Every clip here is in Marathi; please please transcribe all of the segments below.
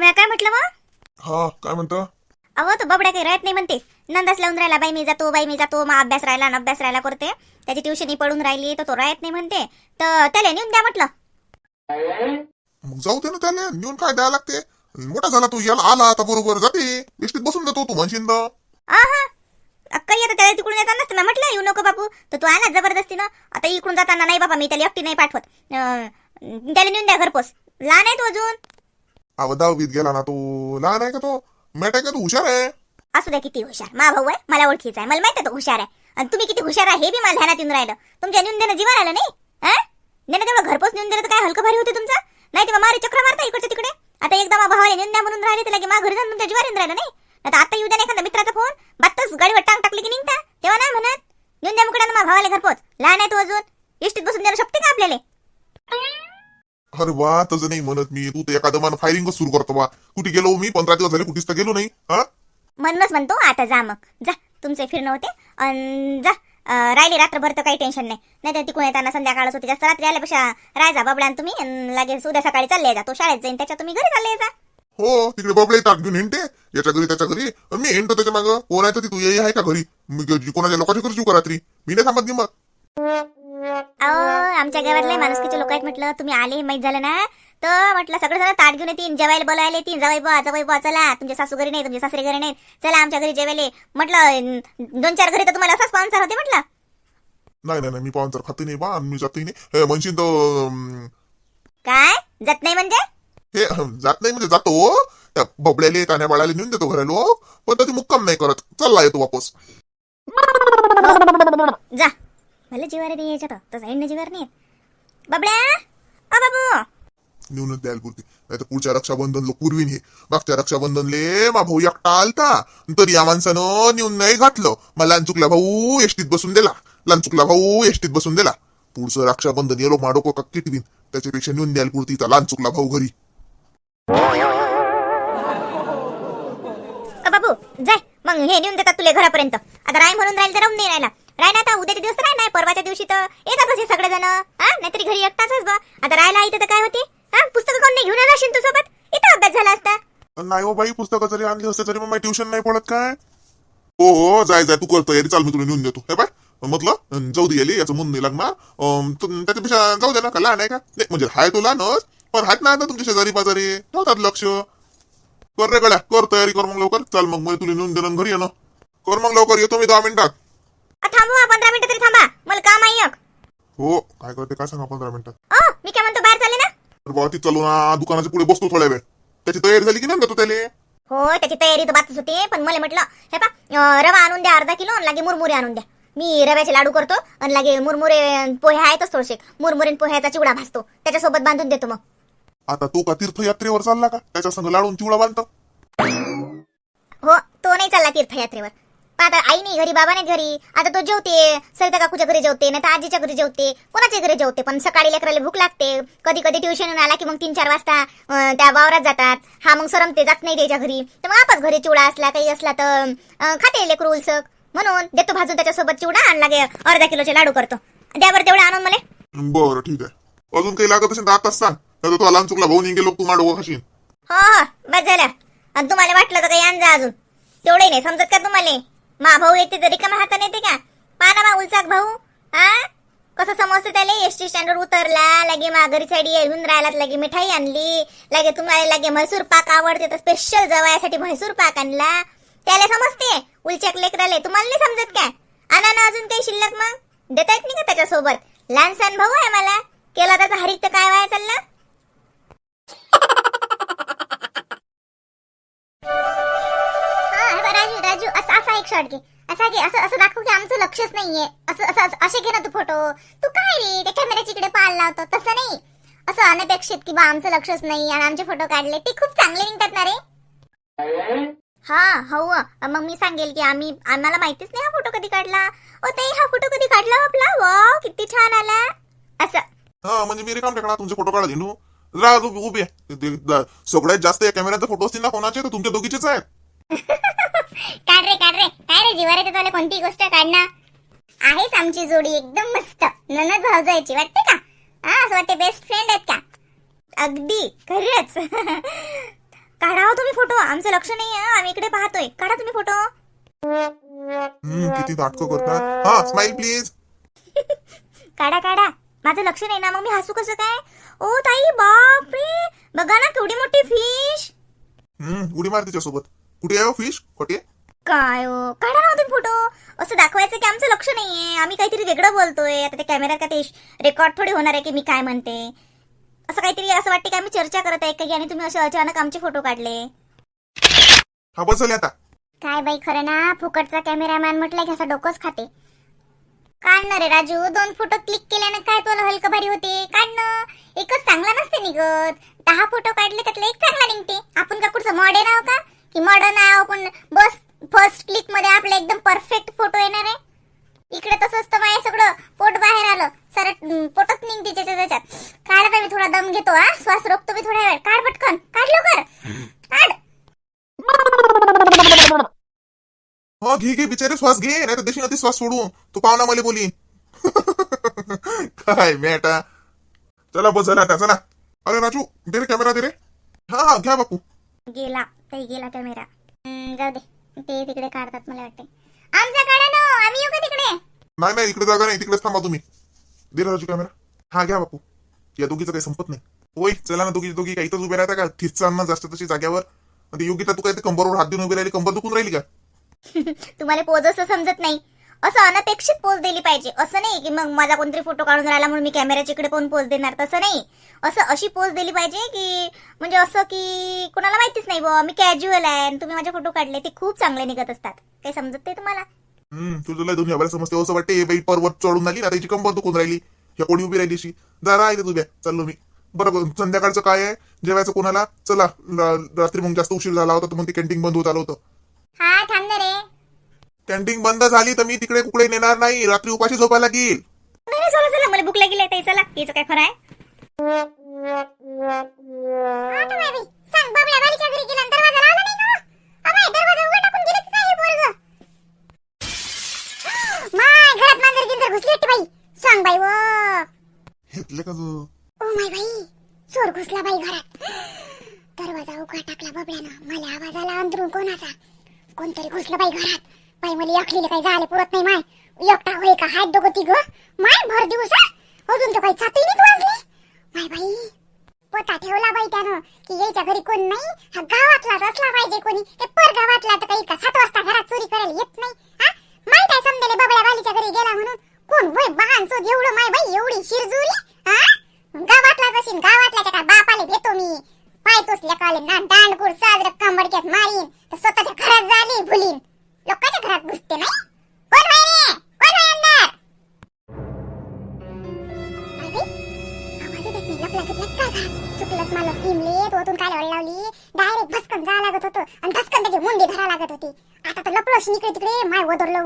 मी काय म्हटलं मग हा काय म्हणता? अहो तो बबड्या काही राहत नाही म्हणते. नंदास लावून राहिला बाई मी जातो बाई मी जातो मग अभ्यास राहिला ना अभ्यास राहिला करते. त्याची ट्युशनी पडून राहिली तर तो राहत नाही म्हणते. तर त्याला नेऊन द्या म्हटलं. मग जाऊ दे ना त्याला नेऊन काय द्यायला लागते? मोठा झाला तू याला आला आता बरोबर जाते एसटीत बसून देतो तू म्हणशील काही आता त्याला तिकडून येताना नसतं म्हटलं? येऊ नको बापू तर तू आला जबरदस्तीनं आता इकडून जाताना नाही बाबा मी त्याला एकटी नाही पाठवत. त्याला नेऊन द्या घरपोच. लहान आहे तो अजून. अव दहावीत गेला ना तो. लहान आहे का तो? मॅट आहे का तो? हुशार आहे. असू द्या किती हुशार. मा भाऊ आहे मला ओळखीचा आहे. मला माहिती आहे तो हुशार आहे. आणि तुम्ही किती हुशार आहे हे बी मला ध्यानात येऊन राहिलं. तुमच्या नेऊन देणं जीवन आलं नाही? हा? नेणं तेवढं घरपोच नेऊन दिलं तर काय हलकं भारी होते तुमचं? नाही तेव्हा मारे चक्र मारता इकडच्या तिकडे? आता एकदा मा भावाला नेऊन द्या म्हणून राहिले तर की मा घरी जाऊन तुमच्या जीवार येऊन राहिलं नाही? आता आता येऊ द्या एखादा मित्राचा फोन. बातच गाडीवर टांग टाकली की निघता. तेव्हा नाही म्हणत. नेऊन द्या मुकड्यानं मा भावाला घरपोच. लहान आहे तू अजून. इष्टीत बसून देणं शकते का आपल्याला? अरे वा तसं नाही म्हणत मी. तू तर एका दमानं फायरिंग सुरू करतो बा. कुठे गेलो मी? पंधरा दिवस झाले कुठेच तर गेलो नाही. हा? म्हणूनच म्हणतो आता जा मग. जा तुमचे फिरणं होते. अन जा अं, राहिली रात्रभर तर काही टेन्शन नाही. नाही तर तिकडून येताना संध्याकाळच होते. जास्त रात्री आल्यापेक्षा राहायचा बाबड्यान तुम्ही. अन लगेच उद्या सकाळी चालले जा. तो शाळेत जाईन त्याच्या तुम्ही घरी चालले जा. हो तिकडे बबळे ताक घेऊन हिंडते. याच्या घरी त्याच्या घरी. मी हिंडतो त्याच्या मागं. कोण आहे तर ती तू ये आहे का घरी? मी ग- कोणाच्या लोकांच्या घरी जीव का रात्री? मी नाही थांबत की मग. अहो आमच्या गावातले माणुसकीचे लोक आहेत म्हटलं तुम्ही आले माहीत झालं ना? तर म्हटलं सगळं जण ताट घेऊन येतील जेवायला बोलायला येतील जवाई बुवा जवाई बुवा चला तुमच्या सासू घरी नाही तुमचे सासरे घरी नाही चला आमच्या घरी जेवायला. म्हटलं दोन चार घरी तर तुम्हाला असाच पाहुणचार होते म्हटलं. नाही नाही नाही मी पाहून तर खाते नाही बा आणि मी जातही नाही. हे म्हणशील तर अं, काय? जात नाही म्हणजे? हे जात नाही म्हणजे जातो. त्या बबड्याले कान्या बाळाला नेऊन देतो घरालो पण तर ती मुक्काम नाही करत. चालला येतो वापस. जा. मला जीवार नाही यायच्यात तर जाईन ना जीवार नाही येत. बबड्या अ बाबू नेऊनच द्यायला पुरती नाही तर पुढच्या रक्षाबंधन लोक पूर्वीन हे मागच्या रक्षाबंधनले मा भाऊ एकटा आलता तरी या माणसानं नेऊन नाही घातलं मला लहान चुकला भाऊ एसटीत बसून दिला लहान चुकला भाऊ एसटीत बसून दिला पुढचं रक्षाबंधन येलो माडोको का किटवीन त्याच्यापेक्षा नेऊन द्यायला पुरतीचा लहान चुकला भाऊ घरी बाबू जाय मग हे नेऊन देतात तुला घरापर्यंत आता राय म्हणून राहील तर राहून नाही राहिला राहिला आता उद्याच्या दिवस राहिला नाही परवाच्या दिवशी तर येतातच हे सगळेजण. हा? नाहीतरी घरी एकटाच बा. आता राहिला इथं तर काय होते? हा? पुस्तकं कोण नाही घेऊन आला असेल तुझ्यासोबत? इथं अभ्यास झाला असता. नाही हो बाई पुस्तकं जरी आणली असते तरी मग माझी ट्युशन नाही पडत काय? हो हो जाय जाय तू करतो तयारी चाल मी तुला नेऊन देतो. हे बाय म्हटलं जाऊ दे याले याचं मन नाही लागणार अं, त्याच्यापेक्षा जाऊ दे ना का लहान आहे का? नाही म्हणजे हाय तो लहानच पण हात ना आता तुमच्या शेजारी पाजारी. ठेवतात लक्ष. कर रे गड्या कर तयारी कर मग लवकर. चाल मग मी तुला नेऊन देणं घरी येणं कर मग लवकर येतो मी दहा मिनिटात. थांबवा पंधरा मिनिटं तरी थांबा. मला काम आहे एक. हो काय करते काय सांगा पंधरा मिनिटात ओ मी काय म्हणतो बाहेर चालले ना? तर बाबा ती चालू ना दुकानाच्या पुढे बसतो थोड्या वेळ. त्याची तयारी झाली की नाही देतो त्याले? हो त्याची तयारी तर बातच होते पण मला म्हटलं हे पा रवा आणून द्या अर्धा किलो आणि लागे मुरमुरे आणून द्या. मी रव्याचे लाडू करतो आणि लागे मुरमुरे पोहे आहेतच थोडेसे. मुरमुरे आणि पोह्याचा चिवडा भासतो त्याच्यासोबत बांधून देतो मग. आता तो का तीर्थयात्रेवर चालला का? त्याच्या संग लाडून चिवडा बांधतो? हो तो नाही चालला तीर्थयात्रेवर. आता आई नाही घरी बाबा नाही घरी. आता तो जेवते सरिता काकूच्या घरी जेवते नाही तर आजीच्या घरी जेवते कोणाच्या घरी जेवते? पण सकाळी लेकराला भूक लागते. कधी कधी ट्युशन आला की मग तीन चार वाजता त्या वावरात जातात. हा मग सरमते जात नाही त्याच्या घरी. तर मग आपच घरी चिवडा असला काही असला तर खाते लेकरू उलसक म्हणून देतो भाजून त्याच्यासोबत चिवडा आणि लागे अर्धा किलोचे लाडू करतो. द्या बरं तेवढं आणून मला. बरं ठीक आहे. अजून काही लागत असेल तर आताच सांग. नाही लहान चुकला भाऊ निघे लोक तू माडो खाशील हो हो बस झालं. आणि तुम्हाला वाटलं तर काही आणजा अजून. तेवढे नाही समजत का तुम्हाला? मा भाऊ येते तरी का हाताने येते का? पाना मा उलचाक भाऊ. हा कसं समजतं त्याला? एस टी स्टँडवर उतरला लगे माघारी साईड येऊन राहिलात लगे मिठाई आणली लगे तुम्हाला लगे म्हैसूर पाक आवडते तर स्पेशल जवायासाठी म्हैसूर पाक आणला. त्याला समजते? उलचाक लेकराले. तुम्हाला नाही समजत काय आणा ना अजून काही शिल्लक मग. देता येत नाही का त्याच्यासोबत? लहान सण भाऊ आहे मला. केला त्याचा हरिक तर काय व्हायला चालला? असा एक शॉट घे. असा घे. असं असं दाखव की आमचं लक्षच नाहीये. असं असं असं- असे घे ना तू फोटो तू काय रे? त्या कॅमेऱ्याची इकडे पाळला लावतो. तसं नाही. असं अनपेक्षित की बा आमचं लक्षच नाही आणि आमचे फोटो काढले. ते खूप चांगले निघतात ना रे. हा हो. मग मी सांगेल की आम्ही आम्हाला माहितीच नाही हा फोटो कधी काढला. ओ ताई हा फोटो कधी काढला आपला? वा किती छान आला. असं. हा म्हणजे मी रिकाम टेकडा तुमचे फोटो काढा घेऊ राहा उभी आहे. सगळ्यात जास्त या कॅमेऱ्याचे फोटो असतील ना कोणाचे? तर तुमच्या दोघीचेच आहेत. काढ रे काढ रे. काय रे जिवारे तुला कोणती गोष्ट? काढणार आहेच आमची जोडी एकदम मस्त. ननद भावजायची वाटते का? हा असं वाटते बेस्ट फ्रेंड आहेत का? अगदी खरंच. काढा तुम्ही फोटो आमचं लक्ष नाही आहे आम्ही इकडे पाहतोय. काढा तुम्ही फोटो किती नाटकं करतात. हा स्माइल प्लीज काढा काढा. माझं लक्ष नाही ना. मग मी हसू कसं काय? ओ ताई बाप रे बघा ना केवढी मोठी फिश हम्म उडी मार तिच्यासोबत. कुठे आहे फिश खोटे काय हो? काढा ना हो तुम्ही फोटो असं दाखवायचं की आमचं लक्ष नाहीये. आम्ही काहीतरी वेगळं बोलतोय. आता त्या कॅमेऱ्यात का ते रेकॉर्ड थोडी होणार आहे की मी काय म्हणते. असं काहीतरी असं वाटते की आम्ही चर्चा करत आहे का आणि तुम्ही असे अचानक आमचे फोटो काढले. हा बस झाली आता. काय बाई खरं ना फुकटचा कॅमेरामॅन म्हटलं की असं डोकंच खाते. काढ रे राजू. दोन फोटो क्लिक केल्यानं काय तुला हलकं भारी होते? काढणं. एकच चांगला नसते निघत. दहा फोटो काढले त्यातला एक चांगला निघते. आपण का कुठचं मॉडर्न आहो का? की मॉडर्न आहो पण बस फर्स्ट क्लिकमध्ये आपलं एकदम परफेक्ट फोटो येणार आहे. इकडे तसंच तर माझ्या सगळं पोट बाहेर आलं. सर पोटच निघते त्याच्या त्याच्यात. काढ आता मी थोडा दम घेतो हा. श्वास रोखतो मी थोडा वेळ. काढ पटकन. काढ लवकर. काढ. हो घे घे बिचारे श्वास घे. नाही तर देशी नदी श्वास सोडू. तू पाहुणा मला बोली. काय बेटा चला बस झाला आता. चला. अरे राजू दे रे कॅमेरा दे रे. हा हा घ्या बापू. गेला. काही गेला कॅमेरा जाऊ दे. ते तिकडे काढतात मला वाटते आमचा काढा ना आम्ही येऊ का तिकडे? नाही नाही इकडे जागा नाही तिकडेच थांबा तुम्ही. दे राजू कॅमेरा हा घ्या बापू. या दोघीचं काही संपत नाही. होय चला ना दोघी दोघी काही इथंच उभे राहता का? ठिस्सा ना जास्त तशी जाग्यावर. ती योगिता तू काय ते कंबरवर हात देऊन उभी राहिली? कंबर दुखून राहिली का? तुम्हाला पोज असं समजत नाही. असं अनपेक्षित पोज दिली पाहिजे. असं नाही की मग माझा कोणतरी फोटो काढून राहिला म्हणून मी कॅमेऱ्याच्या इकडे पण पोज देणार. तसं नाही. असं अशी पोज दिली पाहिजे की म्हणजे असं की कोणाला माहितीच नाही बुवा. मी कॅज्युअल आहे आणि तुम्ही माझे फोटो काढले ते खूप चांगले निघत असतात. काही समजत नाही तुम्हाला? हम्म तुझं लय दोन्ही हवाला समजते असं वाटते बाई पर्वत चढून आली ना त्याची कंबर दुखून राहिली. ह्या कोणी उभी राहिली अशी? जरा आहे तुझ्या चाललो मी. बरं संध्याकाळचं काय आहे? जेवायचं कोणाला? चला रात्री मग जास्त उशीर झाला होता तर मग ती कॅन्टीन बंद होत आलं होतं. हा थांब ना रे. कॅन्टीन बंद झाली तर मी तिकडे कुकडे नेणार नाही. रात्री उपाशी झोपायला नाही नाही, चला चला. मला भूक लागली आहे ताई चला. याचं काय खरं आहे? सांग हे? बाई. सांग बाई व. घेतले का तू ओ माय बाई चोर घुसला बाई घरात. दरवाजा उघडा टाकला मला आवाज आला अंदरून कोणाचा? कोणतरी घुसलं बाई घरात. बाई मला एकलीला काही झाले पुरत नाही माय. एकटा होय का? हात दोघं तिघ? माय भर दिवस अजून तर काही चातही नाही वाजली? माय बाई पता ठेवला बाई त्यानं की यायच्या घरी कोण नाही? हा गावातलाच असला पाहिजे कोणी. ते पर गावातला तर काही का? सात वाजता घरात चोरी करायला येत नाही हा? माय काय समजेले बबड्या बालीच्या घरी गेला म्हणून? कोण होय बहान चोद एवढं माय बाई एवढी शिरजुरी?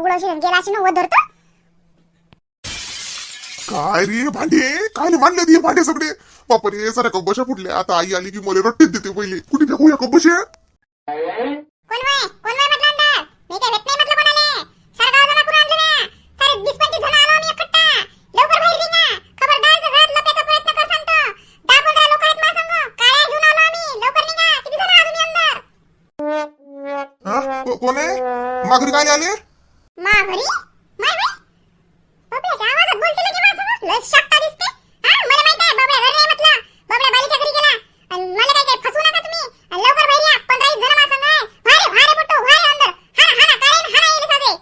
वदरलं उडवशी गेला अशी ना वदरतो काय रे भांडे? काय मांडले ती भांडे सगळे? बापरे साऱ्या कब्बशा फुटल्या आता आई आली की मला रट्टीत देते पहिले. कुठे टाकू या कब्बशा कोण आहे? माघारी काय आले? मा घरी माय बाई आवाजात बोलते लगे लय दिसते. हा मला माहीत आहे घरी नाही म्हटलं. बाबल्या बालीच्या घरी गेला. आणि मला काय काय फसवू नका तुम्ही. आणि लवकर बाहेर या जण आहे भारे भारे भारे अंदर. हाना हाना हाना साधे.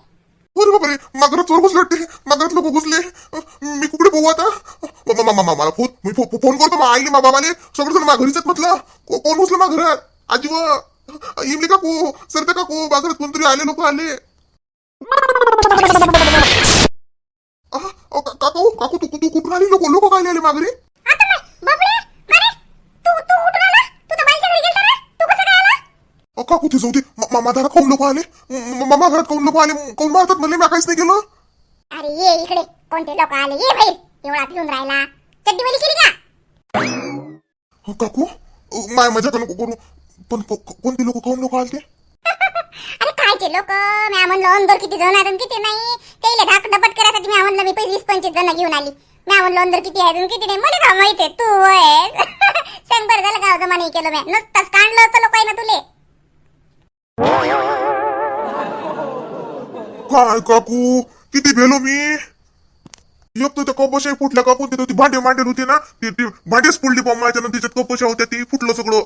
अरे बापरे चोर घुसले वाटते. लोक घुसले. मी कुकडे पोहू आता. मामा मला फोन मी फोन करतो मग आईले मा बाबाले. सगळं जण माघारीच म्हटलं. कोण घुसलं माघारात? आजी व इमली काकू सरते काकू बाजारात कोणतरी आले लोक आले. काकू काकू तू तू कुठून आली लोक लोक काय आले माघारी? आता मग बाबड्या अरे तू तू उठून आला तू तर बाईच्या घरी गेलता ना? तू कसं काय आला? अ, काकू ते जाऊ दे. म- म- माझ्या घरात कोण लोक आले? म- म- माझ्या घरात कोण लोक आले? कोण मारतात म्हणले मी काहीच नाही केलं? अरे ये इकडे. कोणते लोक आले? ये बाहेर एवढा पिऊन राहिला. चड्डी वली केली का? अ, काकू अ, माय मजा करू. पण को- को- कोणते लोक कोण लोक आले अरे कायचे लोक मी म्हणलं अंदर किती जण आहेत किती नाही. त्याला धाक दपट करायसाठी मी म्हणलं मी पहिले वीस पंचवीस जण घेऊन आली. मी म्हणलं अंदर किती आहेत किती नाही. मला का माहितीये तू आहे शंभर झालं गाव जमा नाही केलं मी. नुसतंच काढलं होतं लोकांना तुले. काय काकू किती भेलो मी? एक तर त्या कपशा फुटल्या कापून तिथं ती भांडे मांडेल होती ना ती ती भांडेच फुलली पण माझ्या तिच्यात कपशा होत्या ती फुटलं सगळं.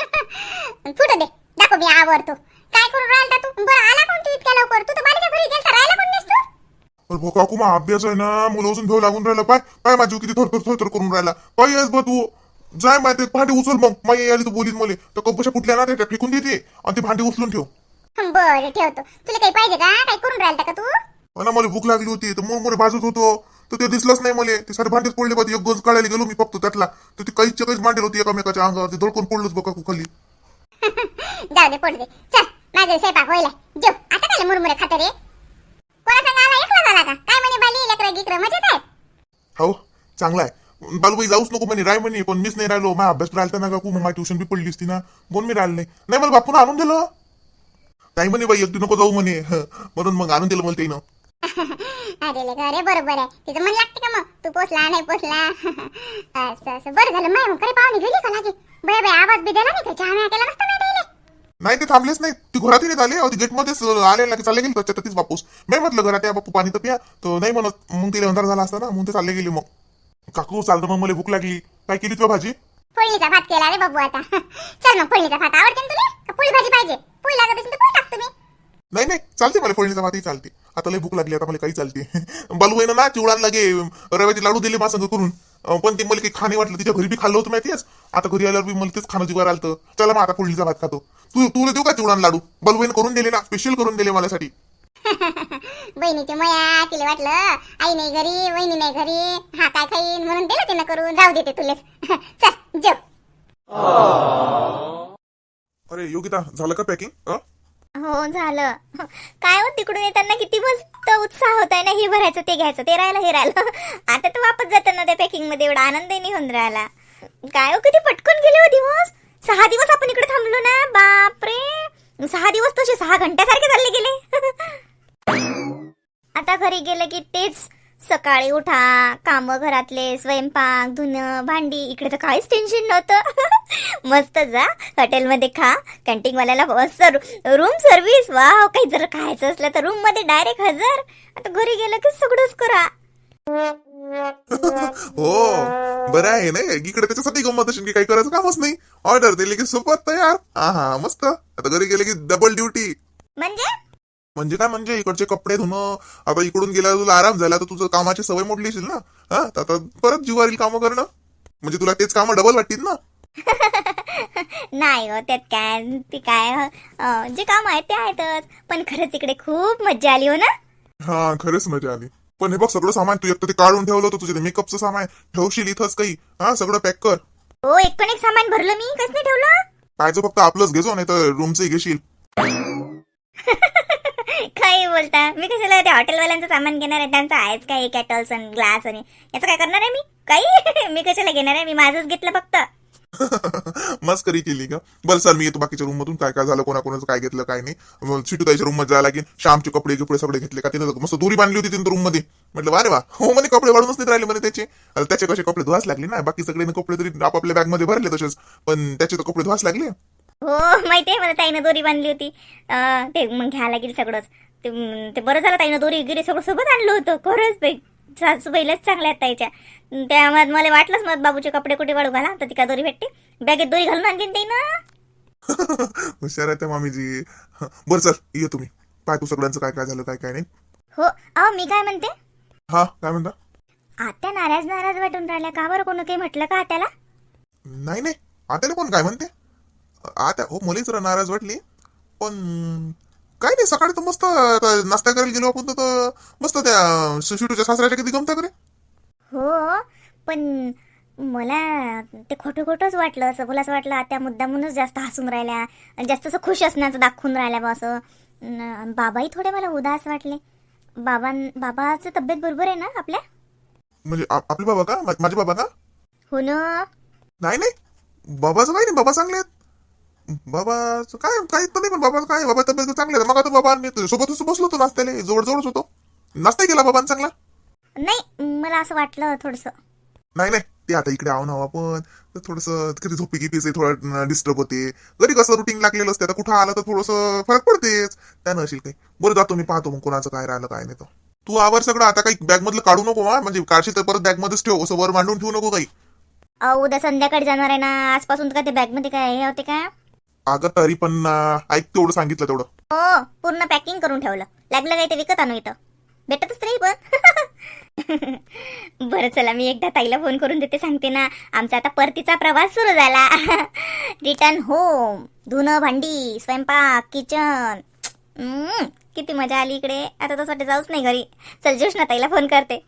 फुटू दे. दाखव मी आवडतो काय करून राहिला तू? बरं आला कोण तू इतक्या लवकर? तू तर बारीच्या घरी गेलता राहिला कोण नाहीस तू? अरे भाऊ काकू मग अभ्यास आहे ना मुलं असून भेव लागून राहिला. पाय पाय माझी किती थरथर थरथर करून राहिला. पाय येस बा तू. जाय माय ते भांडे उचल मग. माई आली तू बोलीत मले. तर कपशा फुटल्या ना त्या फेकून देते. आणि ते भांडे उचलून ठेव. बरं ठेवतो. तुला काही पाहिजे का? काय करून राहिला का तू? आणि मला भूक लागली होती तर मुरमुरे भाजत होतो. तर ते दिसलंच नाही मला. ते सारे भांडेच पडले पाहिजे एक गज काढायला गेलो मी फक्त त्यातला. तर ते काहीच काहीच भांडेल होती एकामेकाच्या अंगावर ते दडकून पडलोच बघा खाली. जाऊ दे पडू दे. चल. माझं स्वयंपाक होईल. जेव आता काय मुरमुरे खात रे? कोणा सांगा आला एकला झाला का? काय म्हणे बाली लेकरं गिकरं मजेत आहे हो चांगला आहे. बालूबाई जाऊच नको म्हणे राय म्हणे पण मीच नाही राहिलो. माझा अभ्यास राहिला ना काकू मग ट्युशन बी पडली असती ना. कोण मी राहिलं? नाही नाही मला बापून आणून दिलं. नाही म्हणे बाई एकटी नको जाऊ म्हणे. म्हणून मग आणून दिलं मला त्यानं अरे ले अरे बरोबर आहे. तिचं मन लागते का मग? तू पोचला नाही पोचला? असं असं. बरं झालं माय खरे पाहुणे गेली का लागे बया बया आवाज बी दिला नाही का? चहा केला नसता नाही दिले नाही ते थांबलेच नाही ती घरात येत आले. अहो, ती गेटमध्येच आले ना की चालले गेले त्याच्यात तीच बापूस मी म्हटलं घरात या बापू पाणी तर पिया. तर नाही म्हणत. मग तिला अंधार झाला असता ना मग ते चालले गेले मग. काकू चालतं मग मला भूक लागली. काय केली तुझ्या भाजी? फोडणीचा भात केला रे बाबू आता. चल मग फोडणीचा भात आवडते ना तुला? पोळी भाजी पाहिजे? पोळी लागत असेल तर पोळी टाक तुम्ही. नाही नाही चालते मला फोडणीचा भातही चालते. आता लय भूक लागली आता मला काही चालते. बालूबाईनं ना चिवडान लागे रव्याचे लाडू दिले माझं करून. पण ते मला काही खाणे वाटलं तिच्या घरी बी खाल्लं होतं माहितीयच आता घरी आल्यावर बी मला तेच खाणं जीवावर आलं. चला मग आता फोडणीचा भात खातो. तू तुला देऊ का चिवडान लाडू? बालूबाईनं करून दिले ना स्पेशल करून दिले माझ्यासाठी. बहिणीची मया तिला वाटलं आई नाही घरी वहिनी नाही घरी हा काय खाईन म्हणून दिलं तिनं करून राहू देते तुले. चल जेव. अरे योगिता झालं का पॅकिंग हो झालं. काय हो तिकडून येताना किती मस्त उत्साह होताय ना हे भरायचं ते घ्यायचं ते राहिलं हे राहिलं. आता तर वापस जाताना त्या पॅकिंगमध्ये एवढा आनंद नाही होऊन राहिला. काय हो किती पटकन गेले हो दिवस? सहा दिवस आपण इकडे थांबलो ना बापरे. सहा दिवस तसे सहा घंट्यासारखे चालले गेले. आता घरी गेलं की तेच सकाळी उठा काम घरातले स्वयंपाक धुणं भांडी इकडे तर काहीच टेन्शन नव्हतं. मस्त जा हॉटेलमध्ये खा. कॅन्टीन वाल्याला मस्त रूम सर्व्हिस वाव काही जर खायचं असलं तर रूममध्ये डायरेक्ट हजर. आता घरी गेलं की सगळंच करा. हो बरं आहे ना? इकडे त्याच्यासाठी गंमत असेल की काही करायचं कामच नाही. ऑर्डर दिली की सोबत तयार. हा हा मस्त. आता घरी गेले की डबल ड्युटी म्हणजे? म्हणजे काय म्हणजे इकडचे कपडे धुणं? आता इकडून गेला तुला आराम झाला तर तुझं कामाची सवय मोडली असेल ना? हा? तर आता परत जीवारील कामं करणं? म्हणजे तुला तेच कामं डबल वाटतील ना? नाही हो त्यात काय ते काय अं, जे काम आहे ते आहेतच. पण खरंच इकडे खूप मज्जा आली हो ना? हा खरंच मजा आली. पण हे बघ सगळं सामान तू एकतर ते काढून ठेवलं होतं तुझे. मेकअपचं सामान ठेवशील इथंच काही. हा सगळं पॅक कर. हो एक पण एक सामान भरलं मी कसं नाही ठेवलं? पाहिजे फक्त आपलंच घेजो नाही तर रूमचंही घेशील. काही बोलता. मी कशाला त्या हॉटेलवाल्यांचं सामान घेणार आहे? त्यांचं आहेच काय कॅटल्स आणि ग्लास आणि याचं काय करणार आहे मी? काही? मी कशाला घेणार आहे? मी माझंच घेतलं फक्त. मस्करी केली का बरं सर मी येतो बाकीच्या रूम मधून. काय काय झालं कोणाकोणाचं काय घेतलं काय नाही. सिटूताईच्या रूममध्ये जायला लागेल श्यामचे कपडे कपडे सगळे घेतले का तिने मस्त दोरी बांधली होती तिने रूममध्ये. म्हटलं अरे वा. हो म्हणे कपडे वाढूनच नाही राहिले म्हणे त्याचे. त्याचे कसे कपडे धुवास लागले ना. बाकी सगळे कपडे तरी आपापल्या बॅगमध्ये भरले तसेच. पण त्याचे तर कपडे धुवास लागले. हो माहितीये मला ताईनं दोरी बांधली होती. ते मग घ्यायला लागेल सगळंच. ते बरं झालं ताईनं दोरी गिरी सगळं सोबत आणलं होतं. खरंच बाई सासूबाईलाच चांगल्या आहेत ताईच्या. त्यामुळे मला वाटलंच मग बाबूचे कपडे कुठे वाढू घाला तर ती का दोरी भेटते? बॅगेत दोरी घालून आणली ताईनं. हुशार आहे मामीजी. बरं सर ये तुम्ही. पाय तू सगळ्यांचं काय काय झालं काय काय नाही. हो अहो मी काय म्हणते? हा काय म्हणता? आत्या नाराज नाराज वाटून राहिल्या. का बरं कोणी काही म्हटलं का आत्याला? नाही नाही. आत्याला कोण काय म्हणते? आता हो मुली जरा नाराज वाटली. पण काय नाही सकाळी तर मस्त आता नाश्ता करायला गेलो आपण तर- मस्त त्या शिटूच्या सासऱ्याच्या किती गमता करे हो पण मला ते खोटं खोटंच वाटलं असं असं वाटलं त्या मुद्दामूनच जास्त हसून राहिल्या आणि जास्त असं खुश असण्याचं दाखवून राहिल्या बा असं. बाबाही थोडे मला उदास वाटले. बाबां बाबाचं तब्येत बरोबर आहे ना आपल्या? म्हणजे आपले बाबा का? मा- माझे बाबा का? हो ना. नाही नाही. बाबाचं काही नाही बाबा चांगले आहेत. बाबाचं काय काही तर नाही पण बाबा काय बाबा तब्येत चांगले मग आता बाबा मी सोबतच बसलो होतो नाश्त्याला. जवळ जवळच होतो. नाश्ता केला बाबांनी चांगला? नाही मला असं वाटलं थोडंसं. नाही नाही. वाटते आता इकडे आहो ना आपण. तर थोडंसं कधी झोपी गिपीचे थोडं डिस्टर्ब होते. घरी कसं रुटीन लागलेलं असते? आता कुठं आलं तर थोडंसं फरक पडतेच. त्यानं असेल काही. बरं जातो मी पाहतो मग कोणाचं काय राहिलं काय नाही तर तू आवर सगळं. आता काही बॅग मधलं काढू नको हा. म्हणजे काढशील तर परत बॅग मध्येच ठेव. असं वर मांडून ठेवू नको काही. उद्या संध्याकाळी जाणार आहे ना. आजपासून काय ते बॅगमध्ये काय हे होते का? अगं तरी पण ऐक तेवढं सांगितलं तेवढं. हो पूर्ण पॅकिंग करून ठेवलं. लागलं काही ते विकत आणू इथं. भेटतच नाही पण. बरं चला मी एकदा ताईला फोन करून देते सांगते ना. आमचा आता परतीचा प्रवास सुरू झाला. रिटर्न होम धुणं भांडी स्वयंपाक किचन किती मजा आली इकडे. आता तसं वाटतं जाऊच नाही घरी. चल जोश ना ताईला फोन करते.